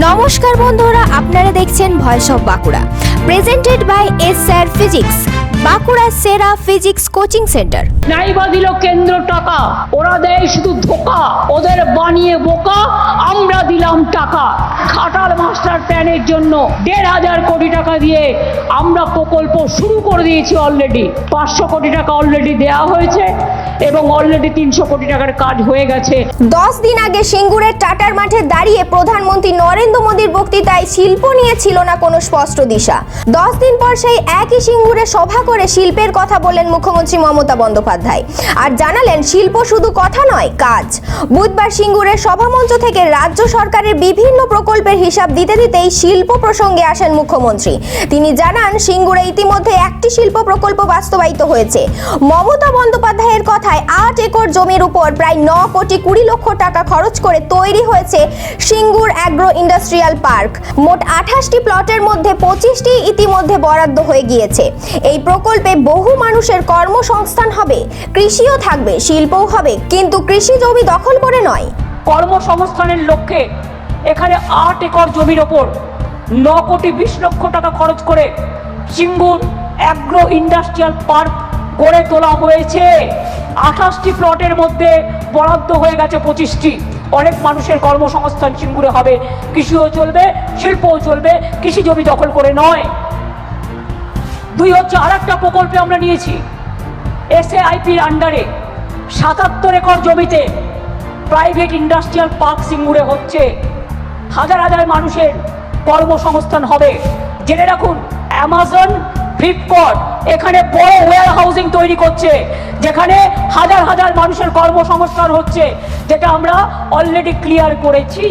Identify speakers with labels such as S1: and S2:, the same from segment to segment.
S1: নমস্কার বন্ধুরা আপনারা দেখছেন voice of Bankura presented by S sir physics Bankura সেরা ফিজিক্স কোচিং সেন্টার।
S2: নাইবা দিল কেন্দ্র টাকা ওরা দেয় শুধু ধোকা ওদের বানিয়ে বোকা আমরা দিলাম টাকা। খাটাল মাস্টার প্ল্যানের জন্য দেড় হাজার কোটি টাকা দিয়ে আমরা প্রকল্প শুরু করে দিয়েছি অলরেডি পাঁচশো কোটি টাকা অলরেডি দেওয়া হয়েছে এবং অলরেডি তিনশো কোটি টাকার কাজ হয়ে গেছে।
S1: দশ দিন আগে সিঙ্গুরের টাটার মাঠে দাঁড়িয়ে প্রধানমন্ত্রী নরেন্দ্র মোদীর বক্তৃতায় শিল্প নিয়ে ছিল না কোনো স্পষ্ট দিশা। দশ দিন পর সেই একই সিঙ্গুরে সভা করে শিল্পের কথা বললেন মুখ্যমন্ত্রী মমতা বন্দ্যোপাধ্যায়। আর জানালেন, শিল্প শুধু কথা নয়, কাজ। বুধবার সিঙ্গুরের সভামঞ্চ থেকে রাজ্য সরকারের বিভিন্ন প্রকল্পের হিসাব দিতে দিতেই শিল্প প্রসঙ্গে আসেন মুখ্যমন্ত্রী। তিনি জানান, সিঙ্গুরে ইতিমধ্যে একটি শিল্প প্রকল্প বাস্তবায়িত হয়েছে। মমতা বন্দ্যোপাধ্যায়ের কথায় আট একর জমির উপর প্রায় ন কোটি কুড়ি লক্ষ টাকা খরচ করে তৈরি হয়েছে সিঙ্গুর অ্যাগ্রো ইন্ডাস্ট্রিয়াল পার্ক। মোট আঠাশটি প্লটের মধ্যে পঁচিশটি ইতিমধ্যে বরাদ্দ হয়ে গিয়েছে। এই প্রকল্পে বহু মানুষের কর্মসংস্থান হবে, কৃষিও থাকবে, শিল্পও হবে, কিন্তু কৃষি জমি দখল করে নয়।
S2: কর্মসংস্থানের লক্ষ্যে এখানে আট একর জমির ওপর ন কোটি বিশ লক্ষ টাকা খরচ করে সিঙ্গুর অ্যাগ্রো ইন্ডাস্ট্রিয়াল পার্ক গড়ে তোলা হয়েছে। আঠাশটি প্লটের মধ্যে বরাদ্দ হয়ে গেছে পঁচিশটি। অনেক মানুষের কর্মসংস্থান সিঙ্গুরে হবে, কৃষিও চলবে, শিল্পও চলবে, কৃষি জমি দখল করে নয়। দুই হচ্ছে আর একটা প্রকল্পে আমরা নিয়েছি। এসএআইপির আন্ডারে সাতাত্তর একর জমিতে প্রাইভেট ইন্ডাস্ট্রিয়াল পার্ক সিঙ্গুরে হচ্ছে হাজার হাজার মানুষের কর্মসংস্থান হবে। জেনে রাখুন অ্যামাজন ফ্লিপকার্ট এখানে বড় ওয়ার হাউজিং তৈরি করছে, যেখানে হাজার হাজার মানুষের কর্মসংস্থান হচ্ছে, যেটা আমরা অলরেডি ক্লিয়ার করেছি।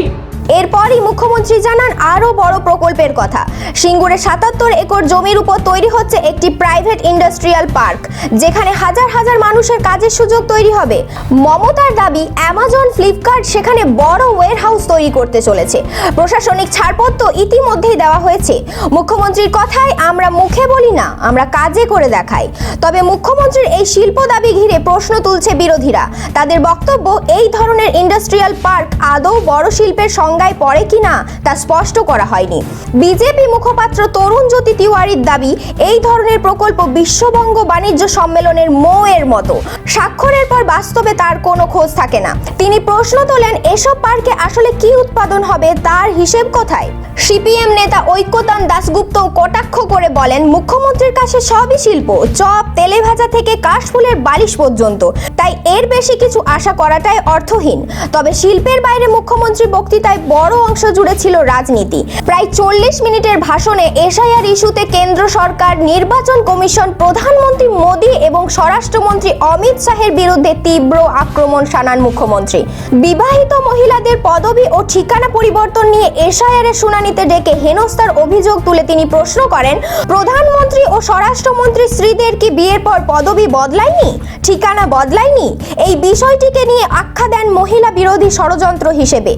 S1: এরপরই মুখ্যমন্ত্রী জানান আরও বড় প্রকল্পের কথা। সিঙ্গুরে সাতাত্তর একর জমির উপর তৈরি হচ্ছে একটি প্রাইভেট ইন্ডাস্ট্রিয়াল পার্ক, যেখানে হাজার হাজার মানুষের কাজের সুযোগ তৈরি হবে। মমতার দাবি, অ্যামাজন, ফ্লিপকার্ট সেখানে বড় ওয়্যার হাউস তৈরি করতে চলেছে। প্রশাসনিক ছাড়পত্র ইতিমধ্যেই দেওয়া হয়েছে। মুখ্যমন্ত্রীর কথায় আমরা মুখে বলি না, আমরা কাজে করে দেখাই। তবে মুখ্যমন্ত্রীর এই শিল্প দাবি ঘিরে প্রশ্ন তুলছে বিরোধীরা। তাদের বক্তব্য, এই ধরনের ইন্ডাস্ট্রিয়াল পার্ক আদৌ বড় শিল্পের সংজ্ঞায় পড়ে কিনা তা স্পষ্ট করা হয়নি। বিজেপি মুখপাত্র তরুণ জ্যোতি তিওয়ারির দাবি, এই ধরনের প্রকল্প বিশ্ববঙ্গ বাণিজ্য সম্মেলনের মৌয়ের মতো। স্বাক্ষরের পর বাস্তবে তার কোনো খোঁজ থাকে না। তিনি প্রশ্ন তোলেন, এসব পার্কে আসলে কি উৎপাদন হবে, তার হিসেব কোথায়? সিপিএম নেতা ঐক্যতান দাশগুপ্ত কটাক্ষ করে বলেন, মুখ্যমন্ত্রীর কাছে সবই শিল্প, চপ, তেলে ভাজা থেকে কাশফুলের বালিশ পর্যন্ত। তাই এর বেশি কিছু আশা করাটাই অর্থহীন। তবে শিল্পের বাইরে মুখ্যমন্ত্রী বক্তৃতায় বড় অংশ জুড়ে ছিল রাজনীতি। প্রায় চল্লিশ মিনিটের ভাষণে এসআইআর ইস্যুতে কেন্দ্র সরকার, নির্বাচন কমিশন, প্রধানমন্ত্রী মোদী স্বরাষ্ট্রমন্ত্রী অমিত শাহের বিরুদ্ধে তীব্র আক্রমণ শানান মুখ্যমন্ত্রী। বিবাহিত মহিলাদের পদবি ও ঠিকানা পরিবর্তন নিয়ে এর শুনানিতে ডেকে হেনস্থার অভিযোগ তুলে তিনি প্রশ্ন করেন, প্রধানমন্ত্রী ও স্বরাষ্ট্রমন্ত্রী শ্রীদের কি বিয়ের পর পদবি বদলায়নি? ঠিকানা বদলায়নি? এই বিষয়টিকে নিয়ে আখ্যা দেন মহিলা বিরোধী ষড়যন্ত্র হিসেবে।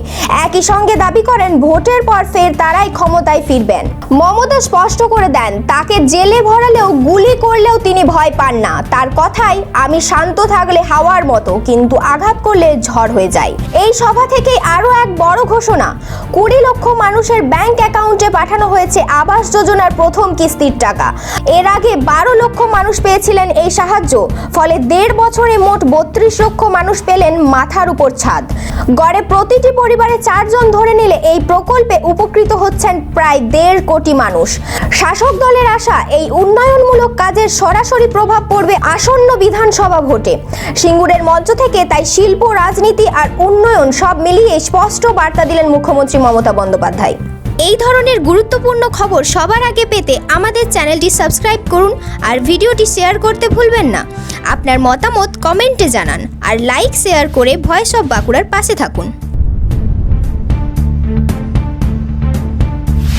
S1: একই সঙ্গে দাবি করেন, ভোটের পর ফের তারাই ক্ষমতায় ফিরবেন। মমতা স্পষ্ট করে দেন, তাকে জেলে ভরালেও গুলি করলেও তিনি ভয় পান না। তার কথাই আমি শান্ত থাকলে হাওয়ার মতো, কিন্তু আঘাত করলে ঝড় হয়ে যায়। এই সভা থেকেই আরও এক বড় ঘোষণা। কুড়ি লক্ষ মানুষের ব্যাংক অ্যাকাউন্টে পাঠানো হয়েছে আবাস যোজনার প্রথম কিস্তির টাকা। এর আগে বারো লক্ষ মানুষ পেয়েছিলেন এই সাহায্য, ফলে দেড় বছরে মোট বত্রিশ লক্ষ মানুষ পেলেন মাথার উপর ছাদ। গড়ে প্রতিটি পরিবারে চারজন ধরে নিলে এই প্রকল্পে উপকৃত হচ্ছেন প্রায় দেড় কোটি মানুষ। শাসক দলের আশা এই উন্নয়নমূলক কাজের সরাসরি প্রভাব পড়বে আসন্ন বিধানসভা ভোটে। সিঙ্গুরের মঞ্চ থেকে তাই শিল্প, রাজনীতি আর উন্নয়ন সব মিলিয়ে স্পষ্ট বার্তা দিলেন মুখ্যমন্ত্রী মমতা বন্দ্যোপাধ্যায়। এই ধরনের গুরুত্বপূর্ণ খবর সবার আগে পেতে আমাদের চ্যানেলটি সাবস্ক্রাইব করুন আর ভিডিওটি শেয়ার করতে ভুলবেন না। আপনার মতামত কমেন্টে জানান আর লাইক, শেয়ার করে ভয়েস অফ বাঁকুড়ার পাশে থাকুন।